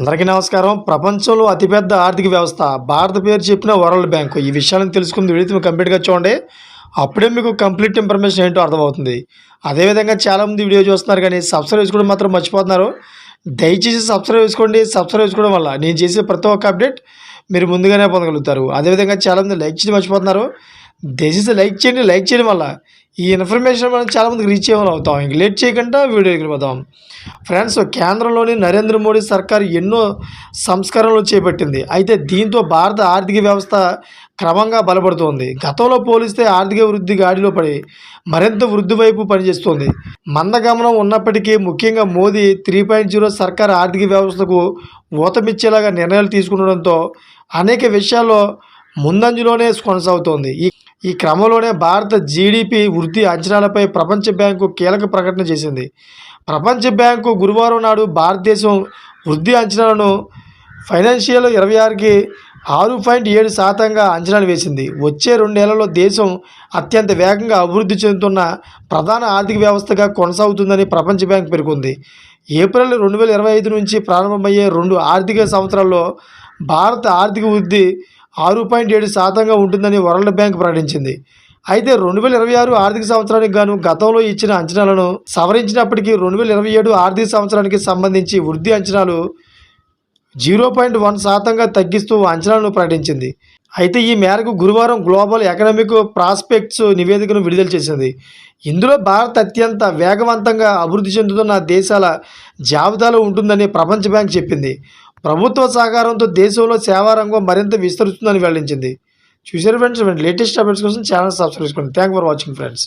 అందరికీ నమస్కారం. ప్రపంచంలో అతిపెద్ద ఆర్థిక వ్యవస్థ. భారత పేరు చెప్పిన వరల్డ్ బ్యాంకు. ఈ విషయాలను తెలుసుకుంది వీడియో కంప్లీట్గా చూడండి. అప్పుడే మీకు కంప్లీట్ ఇన్ఫర్మేషన్ ఏంటో అర్థమవుతుంది. అదేవిధంగా చాలామంది వీడియో చూస్తున్నారు కానీ సబ్స్క్రైబ్ చేసుకోవడం మాత్రం మర్చిపోతున్నారు. దయచేసి సబ్స్క్రైబ్ చేసుకోండి. సబ్స్క్రైబ్ చేసుకోవడం వల్ల నేను చేసే ప్రతి ఒక్క అప్డేట్ మీరు ముందుగానే పొందగలుగుతారు. అదేవిధంగా చాలామంది లైక్ చేయడం మర్చిపోతున్నారు. దయచేసి లైక్ చేయండి. లైక్ చేయడం వల్ల ఈ ఇన్ఫర్మేషన్ మనం చాలామందికి రీచ్ అవ్వాలి అవుతాం. ఇంక లేట్ చేయకుండా వీడియోకి వెళ్ళిపోతాం ఫ్రెండ్స్ కేంద్రంలోని నరేంద్ర మోడీ సర్కార్ ఎన్నో సంస్కరణలు చేపట్టింది. అయితే దీంతో భారత ఆర్థిక వ్యవస్థ క్రమంగా బలపడుతోంది. గతంలో పోలిస్తే ఆర్థిక వృద్ధి గాడిలో పడి మరింత వృద్ధి వైపు పనిచేస్తోంది. మందగమనం ఉన్నప్పటికీ ముఖ్యంగా మోదీ త్రీ పాయింట్ జీరో సర్కార్ ఆర్థిక వ్యవస్థకు ఊతమిచ్చేలాగా నిర్ణయాలు తీసుకుండడంతో అనేక విషయాల్లో ముందంజలోనే కొనసాగుతోంది. ఈ ఈ క్రమంలోనే భారత జీడిపి వృద్ధి అంచనాలపై ప్రపంచ బ్యాంకు కీలక ప్రకటన చేసింది. ప్రపంచ బ్యాంకు గురువారం నాడు భారతదేశం వృద్ధి అంచనాలను ఫైనాన్షియల్ ఇరవై ఆరుకి ఆరు పాయింట్ ఏడు శాతంగా అంచనాలు వేసింది. వచ్చే రెండేళ్ళలో దేశం అత్యంత వేగంగా అభివృద్ధి చెందుతున్న ప్రధాన ఆర్థిక వ్యవస్థగా కొనసాగుతుందని ప్రపంచ బ్యాంక్ పేర్కొంది. ఏప్రిల్ రెండు వేల ఇరవై ఐదు నుంచి ప్రారంభమయ్యే రెండు ఆర్థిక సంవత్సరాల్లో భారత ఆర్థిక వృద్ధి ఆరు పాయింట్ ఏడు శాతంగా ఉంటుందని వరల్డ్ బ్యాంక్ ప్రకటించింది. అయితే రెండు వేల ఇరవై ఆరు ఆర్థిక సంవత్సరానికి గాను గతంలో ఇచ్చిన అంచనాలను సవరించినప్పటికీ రెండు వేల ఇరవై ఏడు ఆర్థిక సంవత్సరానికి సంబంధించి వృద్ధి అంచనాలు జీరో పాయింట్ వన్ శాతంగా తగ్గిస్తూ అంచనాలను ప్రకటించింది. అయితే ఈ మేరకు గురువారం గ్లోబల్ ఎకనామిక్ ప్రాస్పెక్ట్స్ నివేదికను విడుదల చేసింది. ఇందులో భారత్ అత్యంత వేగవంతంగా అభివృద్ధి చెందుతున్న దేశాల జాబితాలో ఉంటుందని ప్రపంచ బ్యాంక్ చెప్పింది. ప్రభుత్వ సహకారంతో దేశంలో సేవా రంగం మరింత విస్తరిస్తుందని వెల్లడించింది. చూసారు ఫ్రెండ్స్ లేటెస్ట్ అప్డేట్స్ కోసం ఛానల్ సబ్స్క్రైబ్ చేసుకోండి. Thank for watching friends